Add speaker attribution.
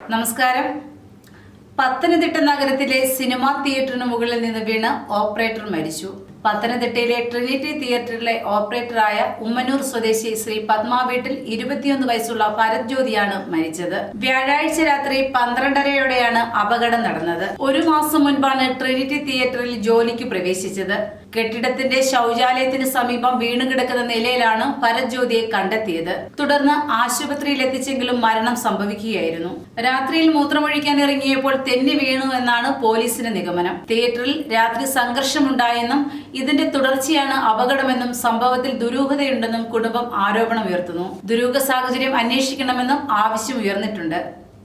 Speaker 1: നമസ്കാരം. പത്തനംതിട്ട നഗരത്തിലെ സിനിമാ തിയേറ്ററിന് മുകളിൽ നിന്ന് വീണ് ഓപ്പറേറ്റർ മരിച്ചു. പത്തനംതിട്ടയിലെ ട്രിനിറ്റി തിയേറ്ററിലെ ഓപ്പറേറ്ററായ ഉമ്മനൂർ സ്വദേശി ശ്രീ പത്മ വീട്ടിൽ ഇരുപത്തിയൊന്ന് വയസ്സുള്ള ഭരത് ജ്യോതിയാണ് മരിച്ചത്. വ്യാഴാഴ്ച രാത്രി പന്ത്രണ്ടരയോടെയാണ് അപകടം നടന്നത്. ഒരു മാസം മുൻപാണ് ട്രിനിറ്റി തിയേറ്ററിൽ ജോലിക്ക് പ്രവേശിച്ചത്. കെട്ടിടത്തിന്റെ ശൗചാലയത്തിന് സമീപം വീണുകിടക്കുന്ന നിലയിലാണ് ഭരത് ജ്യോതിയെ കണ്ടെത്തിയത്. തുടർന്ന് ആശുപത്രിയിൽ എത്തിച്ചെങ്കിലും മരണം സംഭവിക്കുകയായിരുന്നു. രാത്രിയിൽ മൂത്രമൊഴിക്കാൻ ഇറങ്ങിയപ്പോൾ തെന്നി വീണു എന്നാണ് പോലീസിന്റെ നിഗമനം. തിയേറ്ററിൽ രാത്രി സംഘർഷമുണ്ടായെന്നും ഇതിന്റെ തുടർച്ചയാണ് അപകടമെന്നും സംഭവത്തിൽ ദുരൂഹതയുണ്ടെന്നും കുടുംബം ആരോപണം ഉയർത്തുന്നു. ദുരൂഹ സാഹചര്യം അന്വേഷിക്കണമെന്നും ആവശ്യം ഉയർന്നിട്ടുണ്ട്.